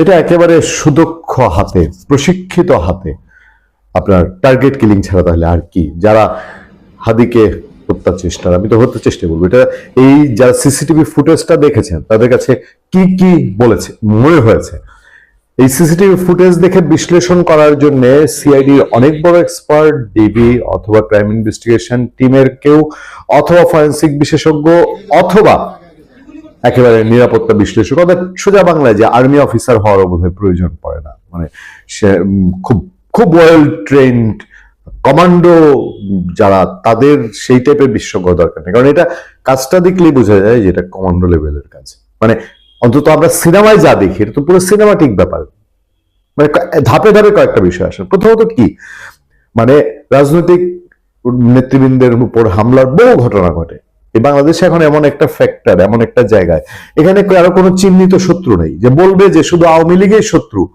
এটা একেবারে সুদক্ষ হাতে, প্রশিক্ষিত হাতে আপনার টার্গেট কিলিং ছাড়া তাহলে আর কি? যারা হাদিকে হত্যার চেষ্টা, আমি তো হত্যার চেষ্টা বলব। এটা এই যারা সিসিটিভি ফুটেজটা দেখেছেন, তাদের কাছে কি কি বলেছে, মনে হয়েছে? এই সিসিটিভি ফুটেজ দেখে বিশ্লেষণ করার জন্য সিআইডি অনেক বড় এক্সপার্ট ডিবি অথবা ক্রাইম ইনভেস্টিগেশন টিমের কেউ, অথবা ফরেন্সিক বিশেষজ্ঞ, অথবা একেবারে নিরাপত্তা বিশ্লেষক, অর্থাৎ সোজা বাংলায় যে আর্মি অফিসার হওয়ার বোধহয় প্রয়োজন পড়ে না। মানে সে খুব খুব ওয়েল ট্রেন্ড কমান্ডো যারা তাদের সেই টাইপের বিশেষজ্ঞ দরকার নেই। কারণ এটা কাজটা দেখলেই বোঝা যায় যে এটা কমান্ডো লেভেলের কাজ। মানে অন্তত আমরা সিনেমায় যা দেখি, এটা তো পুরো সিনেমাটিক ব্যাপার। মানে ধাপে ধাপে কয়েকটা বিষয় আসে। প্রথমত কি? মানে রাজনৈতিক নেতৃবৃন্দের উপর হামলার বহু ঘটনা ঘটে। বাংলাদেশে এখন এমন একটা ফ্যাক্টর এমন একটা জায়গায়। এখানে কারও কোনো চিহ্নিত শত্রু নেই। যে বলবে যে শুধু আওয়ামী লীগের শত্রু,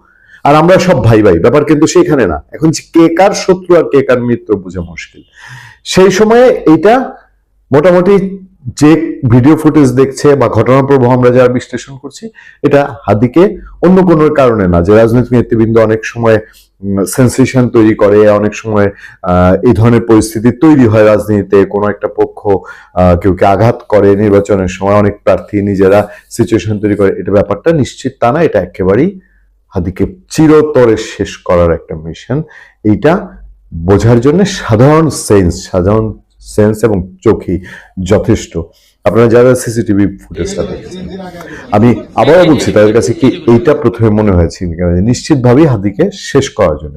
আর আমরা সব ভাই ভাই, ব্যাপার কিন্তু সেখানে না। এখন কে কার শত্রু আর কে কার মিত্র বোঝা মুশকিল। সেই সময়ে এইটা মোটামুটি যে ভিডিও ফুটেজ দেখছে বা ঘটনার প্রবাহ আমরা যারা বিশ্লেষণ করছি, এটা হাদিকে অন্য কোনো কারণে না। যে রাজনৈতিক নেতৃবৃন্দ অনেক সময় সেন্সেশন তৈরি করে, অনেক সময় এই ধরনের পরিস্থিতি তৈরি হয় রাজনীতিতে, কোনো একটা পক্ষ কেউকে আঘাত করে নির্বাচনের সময়, অনেক প্রার্থী নিজেরা সিচুয়েশন তৈরি করে, এটা ব্যাপারটা নিশ্চিত তা না, এটা একেবারেই হাদিকে চিরতরে শেষ করার একটা মিশন এইটা বোঝার জন্য সাধারণ সেন্স সাধারণ সেন্স এবং চোখই যথেষ্ট। আপনারা যারা সিসিটিভি ফুটেজটা দেখেছেন আমি আবারও বলছি তাদের কাছে কি এইটা প্রথমে মনে হয়েছে নিশ্চিতভাবেই হাদিকে শেষ করার জন্য।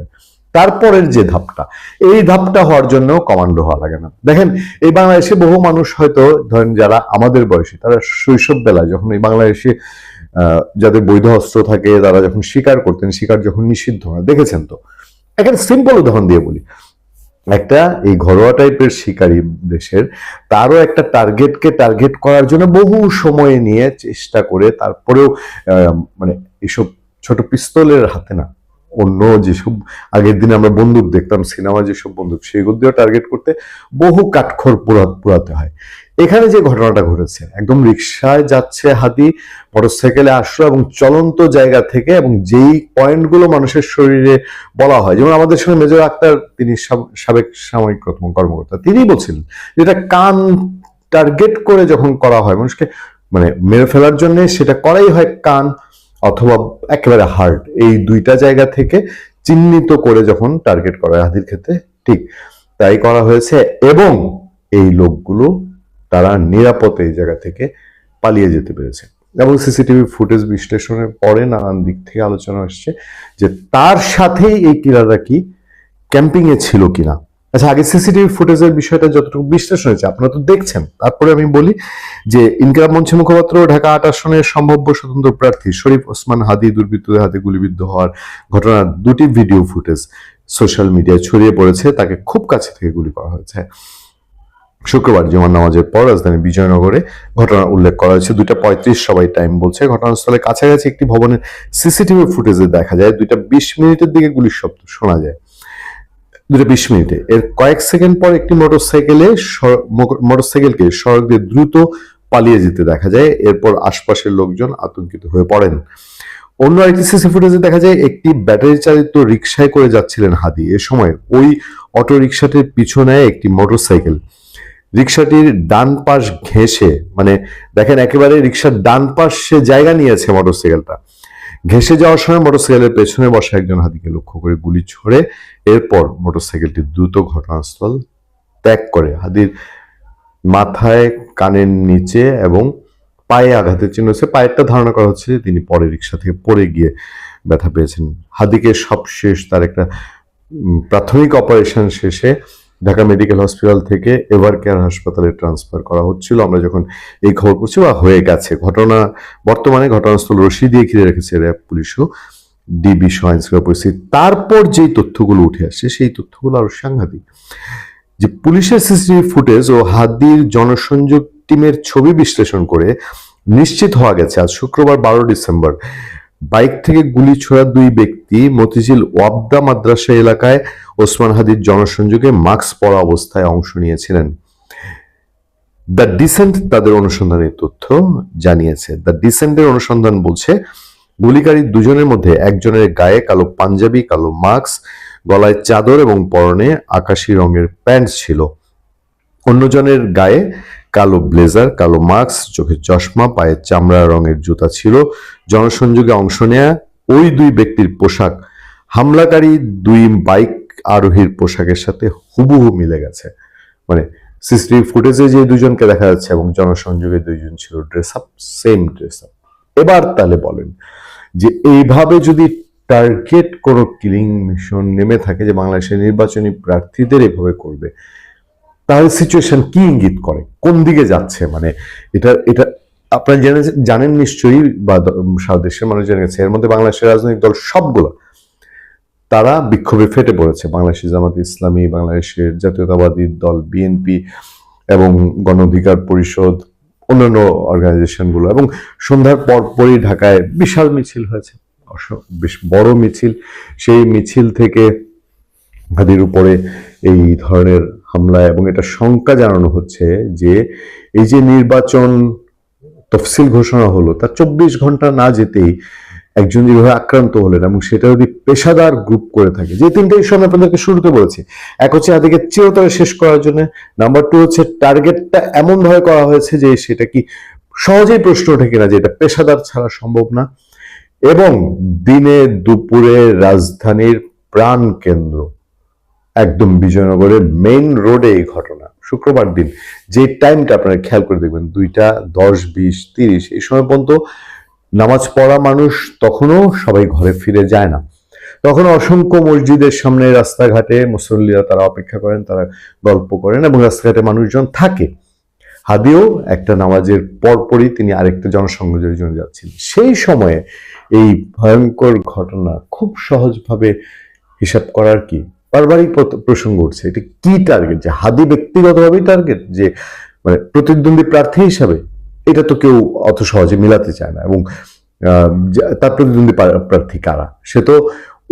তারপরের যে ধাপটা এই ধাপটা হওয়ার জন্য কমান্ডো হওয়া লাগে না। দেখেন এই বাংলাদেশে বহু মানুষ হয়তো ধরেন যারা আমাদের বয়সী তারা শৈশব বেলায় যখন এই বাংলাদেশে আহ, যাদের বৈধ অস্ত্র থাকে তারা যখন শিকার করতেন শিকার যখন নিষিদ্ধ হয় দেখেছেন তো? এখানে সিম্পল উদাহরণ দিয়ে বলি। একটা এই ঘরোয়া টাইপের শিকারী দেশের, তারও একটা টার্গেটকে টার্গেট করার জন্য বহু সময় নিয়ে চেষ্টা করে তারপরেও মানে এসব ছোট পিস্তলের হাতে না, অন্য যেসব, আগের দিনে আমরা বন্দুক দেখতাম সিনেমা যেসব বন্দুক সেগুলো দিয়েও টার্গেট করতে বহু কাঠখড় পোড়া, পোড়াতে হয়। এখানে যে ঘটনাটা ঘটেছে, একদম রিক্সায় যাচ্ছে হাতি, মোটরসাইকেলে আসলো এবং চলন্ত জায়গা থেকে এবং যেই পয়েন্টগুলো মানুষের শরীরে বলা হয়, যেমন আমাদের সঙ্গে মেজর আক্তার, তিনি সাব- সাবেক কর্ম- কর্মকর্তা, তিনি বলছিলেন যেটা কান টার্গেট করে যখন করা হয়, মানুষকে মানে মেরে ফেলার জন্য সেটা করাই হয় কান অথবা একেবারে হার্ট, এই দুইটা জায়গা থেকে চিহ্নিত করে যখন টার্গেট করা হয় হাতির ক্ষেত্রে, ঠিক তাই করা হয়েছে এবং এই লোকগুলো তারা নিরাপদে এই জায়গা থেকে পালিয়ে যেতে পেরেছে। এবং সিসিটিভি ফুটেজ বিশ্লেষণের পরে নানান দিক থেকে আলোচনা আসছে যে তার সাথেই এই কিলাররা কি ক্যাম্পিং এ ছিল কিনা। আচ্ছা আগে সিসিটিভি ফুটেজের বিষয়টা যতটুকু বিশ্লেষণ হয়েছে, আপনারা তো দেখছেন। তারপরে আমি বলি যে ইনকিলাব মঞ্চ মুখপাত্র ঢাকা আট আসনের সম্ভাব্য স্বতন্ত্র প্রার্থী শরীফ ওসমান হাদি দুর্বৃত্তদের হাতে গুলিবিদ্ধ হওয়ার ঘটনার দুটি ভিডিও ফুটেজ সোশ্যাল মিডিয়ায় ছড়িয়ে পড়েছে, তাকে খুব কাছে থেকে গুলি করা হয়েছে। শুক্রবার জুমার নামাজের পর রাজধানী বিজয়নগরে ঘটনার উল্লেখ করা হয়েছে। দুইটা পঁয়ত্রিশ সবাই টাইম বলছে। ঘটনাস্থলে কাছাকাছি একটি ভবনের সিসিটিভি ফুটেজে দেখা যায়। দুইটা বিশ মিনিটের দিকে গুলির শব্দ শোনা যায়। দুটো বিশ মিনিটে। এর কয়েক সেকেন্ড পর একটি মোটরসাইকেলে মোটরসাইকেলকে সড়ক দিয়ে দ্রুত পালিয়ে যেতে দেখা যায়। এরপর আশপাশের লোকজন আতঙ্কিত হয়ে পড়েন। অন্য আরেকটি সিসি ফুটেজে দেখা যায়, একটি ব্যাটারি চালিত রিক্সায় করে যাচ্ছিলেন হাদি। এ সময় ওই অটো রিক্সাটির পিছনে একটি মোটরসাইকেল রিক্সাটির ডান পাশ ঘেঁষে মানে দেখেন একেবারে রিক্সার ডান পাশে জায়গা নিয়েছে মোটরসাইকেলটা। ঘেঁষে যাওয়ার সময় মোটরসাইকেলের পেছনে বসা একজন হাতিকে লক্ষ্য করে গুলি ছড়ে এরপর মোটরসাইকেলটি দ্রুত ঘটনাস্থল ত্যাগ করে। হাদির মাথায়, কানের নিচে এবং পায়ে আঘাতের চিহ্ন হচ্ছে পায়েরটা ধারণা করা হচ্ছে যে তিনি পরে রিক্সা থেকে পড়ে গিয়ে ব্যথা পেয়েছেন। হাদিকে সবশেষ তার একটা প্রাথমিক অপারেশন শেষে ঢাকা মেডিকেল হসপিটাল থেকে এভার কেয়ার হাসপাতালে ট্রান্সফার করা হচ্ছিল। আমরা যখন এই খবর পড়ছি, বা হয়ে গেছে। ঘটনা, বর্তমানে ঘটনাস্থল রশি দিয়ে ঘিরে রেখেছে র্যাব পুলিশও ডিবি সহ পরিস্থিতি। তারপর যেই তথ্যগুলো উঠে আসছে, সেই তথ্যগুলো আরও সাংঘাতিক। যে পুলিশের সিসিটিভি ফুটেজ ও হাদির জনসংযোগ টিমের ছবি বিশ্লেষণ করে নিশ্চিত হওয়া গেছে, আজ শুক্রবার বারো ডিসেম্বর। বাইক থেকে গুলি ছোড়া দুই ব্যক্তি মতিঝিল ওয়াবদা মাদ্রাসা এলাকায় ওসমান হাদির জনসংযোগে মাস্ক পরা অবস্থায় অংশ নিয়েছিলেন। দ্য ডিসেন্ট তাদের অনুসন্ধানের তথ্য জানিয়েছে। দ্য ডিসেন্টের অনুসন্ধান বলছে, গুলিকারী দুজনের মধ্যে একজনের গায়ে কালো পাঞ্জাবি, কালো মাস্ক, গলায় চাদর এবং পরনে আকাশি রঙের প্যান্ট ছিল। অন্যজনের গায়ে কালো ব্লেজার, কালো মাস্ক, চোখের চশমা পায়ে চামড়া, রঙের জুতা ছিল। জনসংযোগে অংশ নেয়া ওই দুই ব্যক্তির পোশাক হামলাকারী দুই বাইক আরোহীর পোশাকের সাথে হুবহু মিলে গেছে। মানে সিসিটিভি ফুটেজে যে দুজনকে দেখা যাচ্ছে এবং জনসংযোগে দুইজন ছিল dress up same dress up এবার তাহলে বলেন যে এইভাবে যদি টার্গেট কোনো কিলিং মিশন নেমে থাকে, যে বাংলাদেশের নির্বাচনী প্রার্থীদের এভাবে করবে তাহলে সিচুয়েশন কি ইঙ্গিত করে? কোন দিকে যাচ্ছে? মানে এটা এটা আপনারা জেনে জানেন নিশ্চয়ই বা সারা দেশের মানুষ জেনে গেছে। এর মধ্যে বাংলাদেশের রাজনৈতিক দল সবগুলো। তারা বিক্ষোভে ফেটে পড়েছে। বাংলাদেশের জামাত ইসলামী, বাংলাদেশের জাতীয়তাবাদী দল, বিএনপি এবং গণ অধিকার পরিষদ, অন্যান্য অর্গানাইজেশনগুলো এবং সন্ধ্যার পরপরই ঢাকায় বিশাল মিছিল হয়েছে। বেশ বড় মিছিল। সেই মিছিল থেকে হাদির উপরে এই ধরনের হামলা এবং এটা শঙ্কা জানানো হচ্ছে যে এই যে নির্বাচন তফসিল ঘোষণা হলো তার চব্বিশ ঘণ্টা না যেতেই একজন যেভাবে আক্রান্ত হলেন এবং সেটা যদি পেশাদার গ্রুপ করে থাকে, যে তিনটে ইস্যু আমি আপনাদেরকে শুরুতে বলেছি। এক হচ্ছে আদিকে চিরতরে শেষ করার জন্য। নাম্বার টু হচ্ছে টার্গেটটা এমন ভাবে করা হয়েছে যে সেটা কি সহজেই প্রশ্ন ওঠে কিনা যে এটা পেশাদার ছাড়া সম্ভব না। এবং দিনে দুপুরে রাজধানীর প্রাণ কেন্দ্র একদম বিজয়নগরের মেইন রোডে এই ঘটনা। শুক্রবার দিন যে টাইমটা আপনারা খেয়াল করে দেখবেন, দুইটা, দশ, বিশ, তিরিশ, এই সময় পর্যন্ত নামাজ পড়া মানুষ তখনও সবাই ঘরে ফিরে যায় না। তখন অসংখ্য মসজিদের সামনে রাস্তাঘাটে মুসল্লিরা তারা অপেক্ষা করেন, তারা গল্প করেন এবং রাস্তাঘাটে মানুষজন থাকে। হাদিও একটা নামাজের পরপরই তিনি আরেকটা জনসংযোগের জন্য যাচ্ছেন। সেই সময়ে এই ভয়ঙ্কর ঘটনা খুব সহজভাবে হিসাব করার কি? পারিবারিক প্রসঙ্গ উঠছে, এটা কি টার্গেট যে হাদি ব্যক্তিগতভাবেই টার্গেট যে মানে প্রতিদ্বন্দ্বী প্রার্থী হিসাবে এটা তো কেউ অত সহজে মিলাতে চায় না। এবং তার প্রতিদ্বন্দ্বী প্রার্থী কারা? সে তো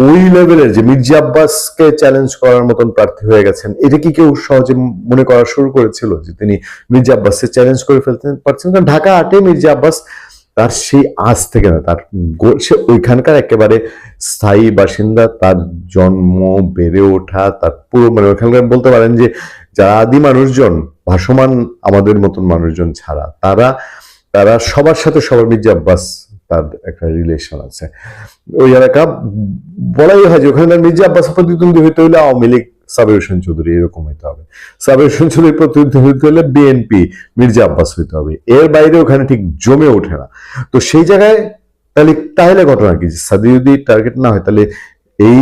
ওই লেভেলের যে মির্জা আব্বাসকে চ্যালেঞ্জ করার মতন প্রার্থী হয়ে গেছেন, এটা কি কেউ সহজে মনে করা শুরু করেছিল যে তিনি মির্জা আব্বাসকে চ্যালেঞ্জ করে ফেলতে পারছেন? কারণ ঢাকা আটে মির্জা আব্বাস তার সেই আজ থেকে না, তার সে ওইখানকার একেবারে স্থায়ী বাসিন্দা, তার জন্ম বেড়ে ওঠা, তার পুরো মানে ওখানকার বলতে পারেন যে যারা আদি মানুষজন, ভাসমান আমাদের মতন মানুষজন ছাড়া, তারা তারা সবার সাথে সবার মির্জা আব্বাস তার একটা রিলেশন আছে। ওই এলাকা বলাই হয় যে ওখানকার মির্জা আব্বাস প্রতিদ্বন্দ্বী হইতে হলে আওয়ামী লীগ সাবের হোসেন চৌধুরী এরকম হইতে হবে। সাবের হোসেন চৌধুরী প্রতিদ্বন্দ্বী হইতে হলে বিএনপি মির্জা আব্বাস হইতে হবে। এর বাইরে ওখানে ঠিক জমে ওঠে না। তো সেই জায়গায় তাহলে তাহলে ঘটনা কি? সাদি যদি টার্গেট না হয়, তাহলে এই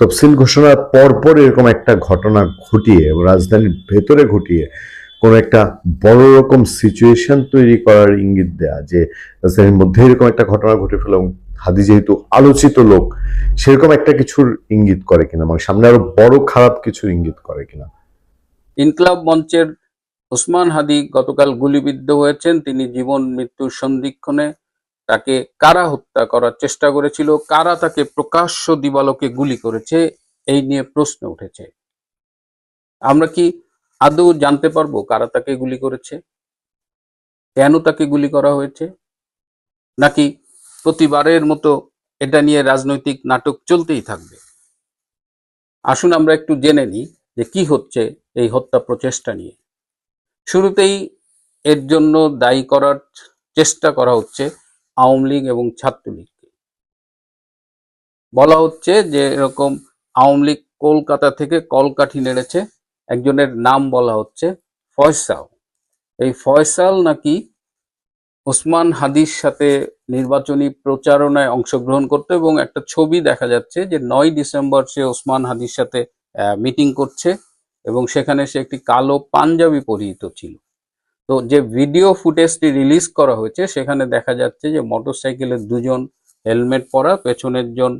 তফসিল ঘোষণার পর পর এরকম একটা ঘটনা ঘটিয়ে, রাজধানীর ভেতরে ঘটিয়ে, কোনো একটা বড় রকম সিচুয়েশন তৈরি করার ইঙ্গিত দেয়া, যে রাজধানীর মধ্যে এরকম একটা ঘটনা ঘটে ফেলো এবং হাদি যেহেতু আলোচিত লোক, সেরকম একটা কিছুর ইঙ্গিত করে কিনা? মানে সামনে আরও বড় খারাপ কিছুর ইঙ্গিত করে কিনা? ইনকলাব মঞ্চের ওসমান হাদি গতকাল গুলিবিদ্ধ হয়েছেন। তিনি জীবন, মৃত্যুর সন্ধিক্ষণে তাকে কারা হত্যা করার চেষ্টা করেছিল? কারা তাকে প্রকাশ্য দিবালোকে গুলি করেছে? এই নিয়ে প্রশ্ন উঠেছে। আমরা কি আদৌ জানতে পারব কারা তাকে গুলি করেছে? কেন তাকে গুলি করা হয়েছে? নাকি প্রতিবারের মতো এটা নিয়ে রাজনৈতিক নাটক চলতেই থাকবে। আসুন আমরা একটু জেনে নিই যে কি হচ্ছে এই হত্যা প্রচেষ্টা নিয়ে। শুরুতেই এর জন্য দায়ী করার চেষ্টা করা হচ্ছে আওয়ামী লীগ এবং ছাত্রলীগকে। বলা হচ্ছে যে এরকম আওয়ামী লীগ কলকাতা থেকে কলকাঠি নেড়েছে, একজনের নাম বলা হচ্ছে ফয়সাল। এই ফয়সাল নাকি ওসমান হাদির সাথে নির্বাচনী প্রচারণায় অংশগ্রহণ করতো এবং একটা ছবি দেখা যাচ্ছে যে নয় ডিসেম্বর সে ওসমান হাদির সাথে মিটিং করছে এবং সেখানে সে একটি কালো পাঞ্জাবি পরিহিত ছিল। তো যে ভিডিও ফুটেজটি রিলিজ করা হয়েছে, সেখানে দেখা যাচ্ছে যে মোটরসাইকেলের দুজন হেলমেট পরা, পেছনের জন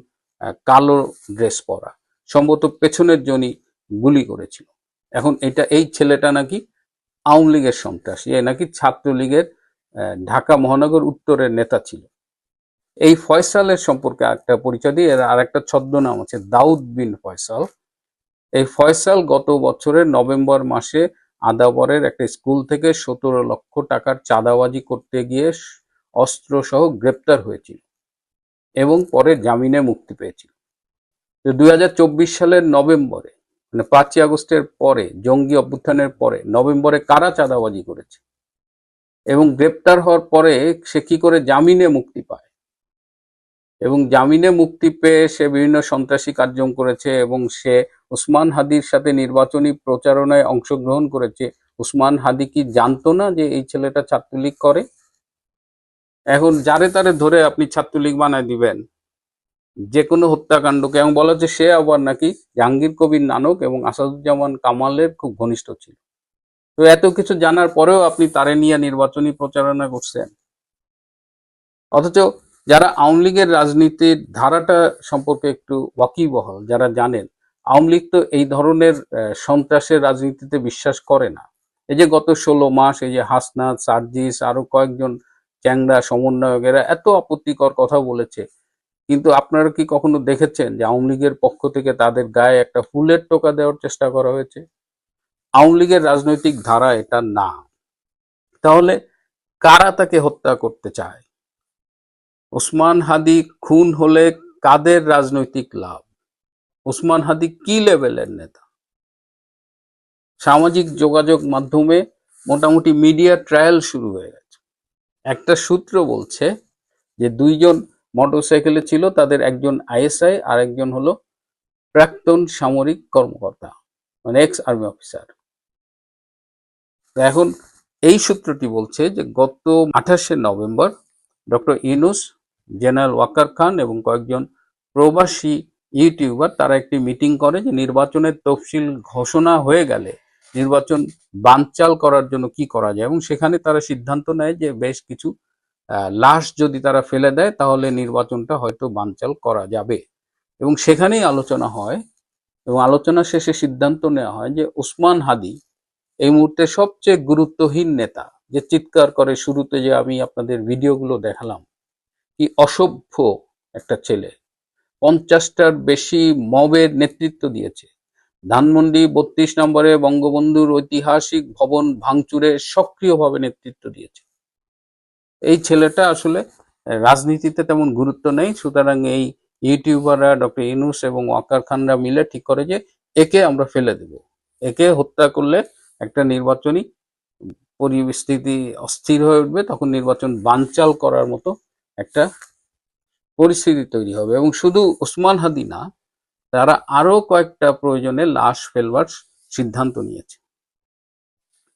কালো ড্রেস পরা। সম্ভবত পেছনের জনই গুলি করেছিল। এখন এটা এই ছেলেটা নাকি আওয়ামী লীগের সন্ত্রাসী, এ নাকি ছাত্রলীগের ঢাকা মহানগর উত্তরের নেতা ছিল। এই ফয়সালের সম্পর্কে একটা পরিচয় দিয়ে আর একটা ছদ্মনাম আছে, দাউদ বিন ফয়সাল। এই ফয়সাল গত বছরের নভেম্বর মাসে আদাবরের একটা স্কুল থেকে সতেরো লক্ষ টাকার চাঁদাবাজি করতে গিয়ে অস্ত্র সহ গ্রেপ্তার হয়েছিল এবং পরে জামিনে মুক্তি পেয়েছিল। দুই হাজার চব্বিশ সালের নভেম্বরে মানে পাঁচই আগস্টের পরে, জঙ্গি অভ্যুত্থানের পরে, নভেম্বরে কারা চাঁদাবাজি করেছে? এবং গ্রেপ্তার হওয়ার পরে সে কি করে জামিনে মুক্তি পায়? এবং জামিনে মুক্তি পেয়ে সে বিভিন্ন সন্ত্রাসী কার্যক্রম করেছে এবং সে উসমান হাদির সাথে নির্বাচনী প্রচারণায় অংশগ্রহণ করেছে। উসমান হাদি কি জানতো না যে এই ছেলেটা ছাত্রলীগ করে? এখন যারে তারে ধরে আপনি ছাত্রলীগ বানায় দিবেন। যে কোনো হত্যাকাণ্ডকে, এবং বলা হচ্ছে সে আবার নাকি জাহাঙ্গীর কবির নানক এবং আসাদুজ্জামান কামালের খুব ঘনিষ্ঠ ছিল। তো এত কিছু জানার পরেও আপনি তারে নিয়ে নির্বাচনী প্রচারণা করছেন। অথচ যারা আওয়ামী লীগের রাজনীতির ধারাটা সম্পর্কে একটু ওয়াকিবহল, যারা জানেন, আওয়ামী লীগ তো এই ধরনের সন্ত্রাসের রাজনীতিতে বিশ্বাস করে না। এই যে গত ষোলো মাস এই যে হাসনাত, সার্জিস, আরও কয়েকজন চ্যাংরা সমন্বয়কেরা এত আপত্তিকর কথা বলেছে, কিন্তু আপনারা কি কখনো দেখেছেন যে আওয়ামী লীগের পক্ষ থেকে তাদের গায়ে একটা ফুলের টোকা দেওয়ার চেষ্টা করা হয়েছে? আওয়ামী লীগের রাজনৈতিক ধারা এটা না। তাহলে কারা তাকে হত্যা করতে চায়? ওসমান হাদি খুন হলে কাদের রাজনৈতিক লাভ? ওসমান হাদি কি লেভেলের নেতা? সামাজিক যোগাযোগ মাধ্যমে মোটামুটি মিডিয়া ট্রায়াল শুরু হয়ে গেছে। একটা সূত্র বলছে যে দুইজন মোটরসাইকেলে ছিল, তাদের একজন আইএসআই আর একজন হলো প্রাক্তন সামরিক কর্মকর্তা মানে এক্স আর্মি অফিসার এখন এই সূত্রটি বলছে যে গত আঠাশে November doctor Yunus general Waker Khan এবং কয়েকজন প্রবাসী ইউটিউবার তারা একটি মিটিং করে যে নির্বাচনের তফসিল ঘোষণা হয়ে গেলে নির্বাচন বানচাল করার জন্য কি করা যায় এবং সেখানে তারা সিদ্ধান্ত নেয় যে বেশ কিছু লাশ যদি তারা ফেলে দেয় তাহলে নির্বাচনটা হয়তো বানচাল করা যাবে। এবং সেখানেই আলোচনা হয় এবং আলোচনা শেষে সিদ্ধান্ত নেওয়া হয় যে উসমান হাদি এই মুহূর্তে সবচেয়ে গুরুত্বহীন নেতা যে চিৎকার করে শুরুতে যে আমি আপনাদের ভিডিওগুলো দেখালাম, কি অসভ্য একটা ছেলে। পঞ্চাশটার বেশি মবের নেতৃত্ব দিয়েছে। ধানমন্ডি বত্রিশ নম্বরে বঙ্গবন্ধুর ঐতিহাসিক ভবন ভাঙচুরে সক্রিয়ভাবে নেতৃত্ব দিয়েছে। এই ছেলেটা আসলে রাজনীতিতে তেমন গুরুত্ব নেই, সুতরাং এই ইউটিউবাররা ডক্টর ইনুস এবং ওয়াকার খানরা মিলে ঠিক করে যে একে আমরা ফেলে দেব। একে হত্যা করলে একটা নির্বাচনী পরিস্থিতি অস্থির হয়ে উঠবে, তখন নির্বাচন বানচাল করার মতো একটা পরিস্থিতি তৈরি হবে। এবং শুধু ওসমান হাদি না, তারা আরও কয়েকটা প্রয়োজনে লাশ ফেলবার সিদ্ধান্ত নিয়েছে।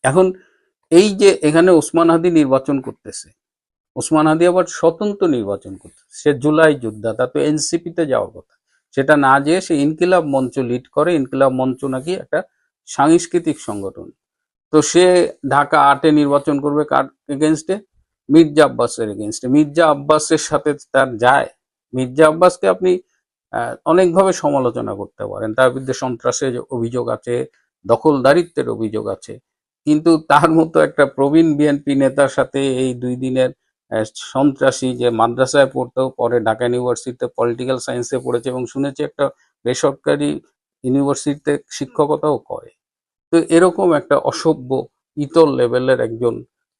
এখন এই যে এখানে ওসমান হাদি নির্বাচন করতেছে, ওসমান হাদি আবার স্বতন্ত্র নির্বাচন করতেছে, সে জুলাই যোদ্ধা, তা তো এনসিপিতে যাওয়ার কথা। সেটা না যেয়ে সে ইনকিলাব মঞ্চ লিড করে, ইনকিলাব মঞ্চ নাকি একটা সাংস্কৃতিক সংগঠন। তো সে ঢাকা আটে নির্বাচন করবে কার এগেনস্টে মির্জা আব্বাসের এগেনস্টে মির্জা আব্বাসের সাথে তার যায়। মির্জা আব্বাসকে আপনি অনেকভাবে সমালোচনা করতে পারেন। তার বিরুদ্ধে সন্ত্রাসের অভিযোগ আছে, দখলদারিত্বের অভিযোগ আছে। কিন্তু তার মতো একটা প্রবীণ বিএনপি নেতার সাথে এই দুই দিনের সন্ত্রাসী যে মাদ্রাসায় পড়তো, পরে ঢাকা ইউনিভার্সিটিতে পলিটিক্যাল সায়েন্সে পড়েছে এবং শুনেছি একটা বেসরকারি ইউনিভার্সিটিতে শিক্ষকতাও করে। তো এরকম একটা অসভ্য ইতর লেভেলের একজন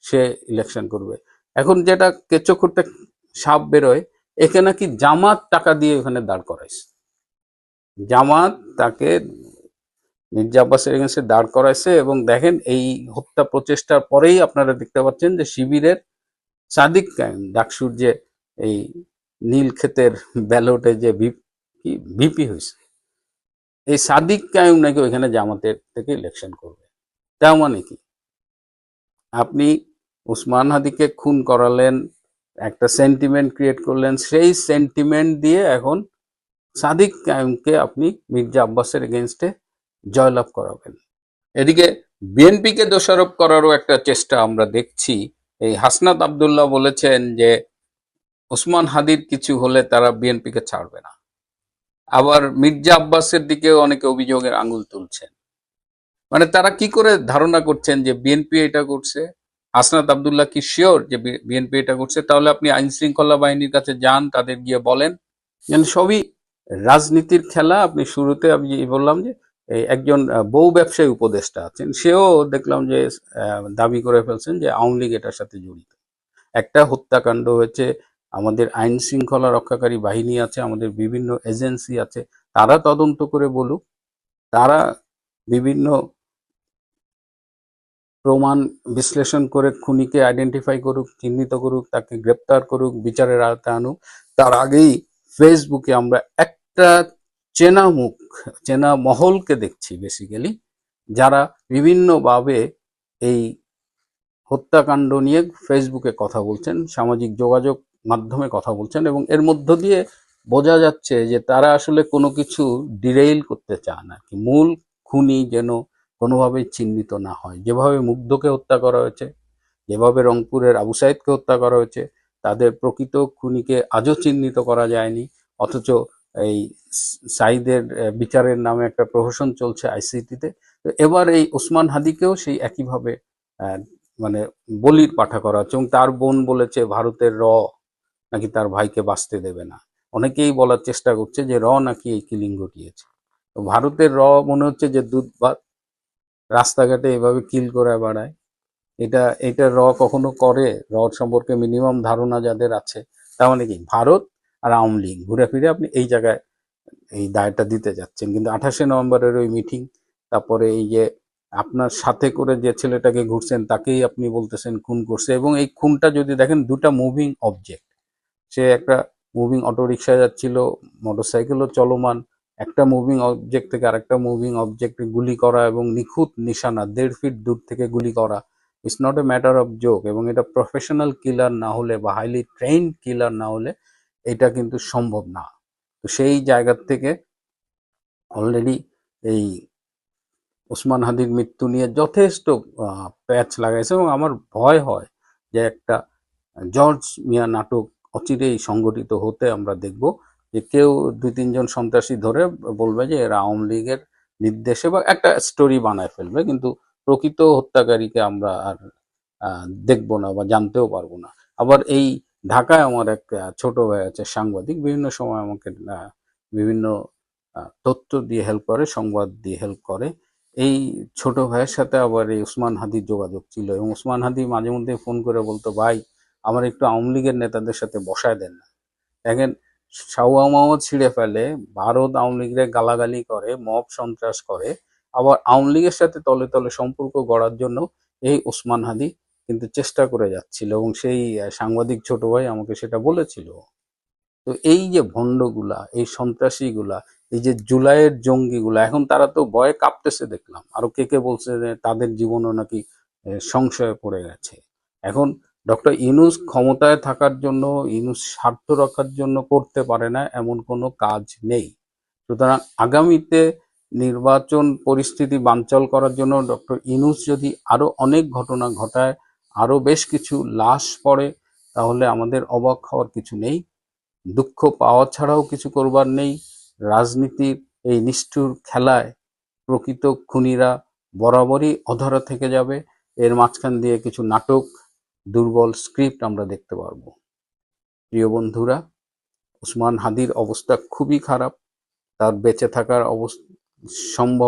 সে ইলেকশন করবে। এখন যেটা কেঁচো করতে সাপ বেরোয়, একে নাকি জামাত টাকা দিয়ে ওখানে দাঁড় করাইছে। জামাত তাকে মির্জা আব্বাসের এগেন্সে দাঁড় করাইছে এবং দেখেন এই হত্যা প্রচেষ্টার পরেই আপনারা দেখতে পাচ্ছেন যে শিবিরের সাদিক কায়েম, ডাকসুর যে এই নীল ক্ষেতের ব্যালটে যে ভিপি হয়েছে। এই সাদিক কায়েম নাকি ওইখানে জামাতের থেকে ইলেকশন করবে। তার মানে কি? আপনি উসমান হাদিকে খুন করালেন, একটা সেন্টিমেন্ট ক্রিয়েট করলেন, সেই সেন্টিমেন্ট দিয়ে এখন সাদিক কায়েমকে আপনি মির্জা আব্বাসের এগেনস্টে জয়লাভ করাবেন। এদিকে বিএনপিকে দোষারোপ করারও একটা চেষ্টা আমরা দেখছি। এই হাসনাত আবদুল্লাহ বলেছেন যে ওসমান হাদির কিছু হলে তারা বিএনপিকে ছাড়বে না। আবার মির্জা আব্বাসের দিকেও অনেকে অভিযোগের আঙুল তুলছেন। মানে তারা কি করে ধারণা করছেন যে বিএনপি এটা করছে? হাসনাত আবদুল্লাহ কি শিওর যে বিএনপি এটা করছে? তাহলে আপনি আইন শৃঙ্খলা বাহিনীর কাছে যান, তাদের গিয়ে বলেন। যেন সবই রাজনীতির খেলা, আপনি শুরুতে আমি বললাম যে একজন বউ ব্যবসায়ী উপদেষ্টা আছেন, সেও দেখলাম যে দাবি করে ফেলছেন যে আওয়ামী লীগ এটার সাথে জড়িত। একটা হত্যাকাণ্ড হয়েছে আমাদের আইন শৃঙ্খলা রক্ষাকারী বাহিনী আছে, আমাদের বিভিন্ন এজেন্সি আছে, তারা তদন্ত করে বলুক, তারা বিভিন্ন প্রমাণ বিশ্লেষণ করে খুনিকে আইডেন্টিফাই করুক, চিহ্নিত করুক, তাকে গ্রেপ্তার করুক, বিচারের আওতায় আনুক। তার আগেই ফেসবুকে আমরা একটা চেনা মুখ চেনা মহলকে দেখছি বেসিক্যালি যারা বিভিন্নভাবে এই হত্যাকাণ্ড নিয়ে ফেসবুকে কথা বলছেন। সামাজিক যোগাযোগ মাধ্যমে কথা বলছেন এবং এর মধ্য দিয়ে বোঝা যাচ্ছে যে তারা আসলে কোনো কিছু ডিরেইল করতে চান আর কি। মূল খুনি যেন কোনোভাবেই চিহ্নিত না হয়। যেভাবে মুগ্ধকে হত্যা করা হয়েছে, যেভাবে রংপুরের আবু সাইদকে হত্যা করা হয়েছে, তাদের প্রকৃত খুনিকে আজও চিহ্নিত করা যায়নি। অথচ এই সাইদের বিচারের নামে একটা প্রহসন চলছে আইসিটিতে তো এবার এই ওসমান হাদিকেও সেই একইভাবে মানে বলির পাঠা করা হচ্ছে এবং তার বোন বলেছে, ভারতের র নাকি তার ভাইকে বাঁচতে দেবে না। অনেকেই বলার চেষ্টা করছে যে র নাকি এই কিলিং ঘটিয়েছে। তো ভারতের র মনে হচ্ছে যে দুধ ভাত রাস্তাঘাটে এভাবে কিল করে বেড়ায়। এটা এটা র কখনো করে? র সম্পর্কে মিনিমাম ধারণা যাদের আছে, তার মানে কি? ভারত আর আওয়ামী লীগ। ঘুরে ফিরে আপনি এই জায়গায় এই দায়টা দিতে যাচ্ছেন। কিন্তু আঠাশে নভেম্বরের ওই মিটিং তারপরে এই যে আপনার সাথে করে যে ছেলেটাকে ঘুরছেন, তাকেই আপনি বলতেছেন, খুন করছে। এবং এই খুনটা যদি দেখেন, দুটা মুভিং অবজেক্ট সে একটা মুভিং অটো রিক্সায় যাচ্ছিল মোটরসাইকেলও চলমান। একটা মুভিং অবজেক্ট থেকে আরেকটা মুভিং অবজেক্টে গুলি করা এবং নিখুঁত নিশানা, দেড় ফিট দূর থেকে গুলি করা। It's not a matter of joke এবং এটা প্রফেশনাল কিলার না হলে বা হাইলি ট্রেইনড কিলার না হলে এটা কিন্তু সম্ভব না। তো সেই জায়গার থেকে অলরেডি এই ওসমান হাদির মৃত্যু নিয়ে যথেষ্ট প্যাচ লাগাইছে এবং আমার ভয় হয় যে একটা জর্জ মিয়া নাটক অচিরেই সংগঠিত হতে আমরা দেখব যে কেউ দুই, তিনজন সন্ত্রাসী ধরে বলবে যে এরা আওয়ামী লীগের নির্দেশে বা একটা স্টোরি বানায় ফেলবে, কিন্তু প্রকৃত হত্যাকারীকে আমরা আর দেখব না বা জানতেও পারব না। আবার এই ঢাকায় আমার এক ছোট ভাই আছে, সাংবাদিক, বিভিন্ন সময় আমাকে বিভিন্ন তথ্য দিয়ে হেল্প করে, সংবাদ দিয়ে হেল্প করে। এই ছোট ভাইয়ের সাথে আবার এই উসমান হাদির যোগাযোগ ছিল এবং উসমান হাদি মাঝে মধ্যে ফোন করে বলতো, ভাই আমার একটু আওয়ামী লীগের নেতাদের সাথে বসায় দেন না। দেখেন, শাহুয়া মোহাম্মদ ছিঁড়ে ফেলে, ভারত আওয়ামী লীগের গালাগালি করে, মব সন্ত্রাস করে, আবার আওয়ামী লীগের সাথে তলে তলে সম্পর্ক গড়ার জন্য এই ওসমান হাদি কিন্তু চেষ্টা করে যাচ্ছিল এবং সেই সাংবাদিক ছোট ভাই আমাকে সেটা বলেছিল। তো এই যে ভণ্ডগুলা, এই সন্ত্রাসীগুলা, এই যে জুলাইয়ের জঙ্গিগুলা, এখন তারা তো ভয়ে কাঁপতেছে দেখলাম। আরও কে কে বলছে যে তাদের জীবনও নাকি সংশয়ে পড়ে গেছে। এখন ডক্টর ইনুস ক্ষমতায় থাকার জন্য ইনুস স্বার্থ রক্ষার জন্য করতে পারে না, এমন কোনো কাজ নেই। সুতরাং আগামীতে নির্বাচন পরিস্থিতি বানচাল করার জন্য ডক্টর ইনুস যদি আরও অনেক ঘটনা ঘটায় আরও বেশ কিছু লাশ পড়ে, তাহলে আমাদের অবাক হওয়ার কিছু নেই। দুঃখ পাওয়া ছাড়াও কিছু করবার নেই। রাজনীতির এই নিষ্ঠুর খেলায় প্রকৃত খুনিরা বরাবরই অধরা থেকে যাবে। এর মাঝখান দিয়ে কিছু নাটক দুর্বল স্ক্রিপ্ট আমরা দেখতে পারব। প্রিয় বন্ধুরা উসমান হাদির অবস্থা খুবই খারাপ। তার বেঁচে থাকার অবস্থা সম্ভব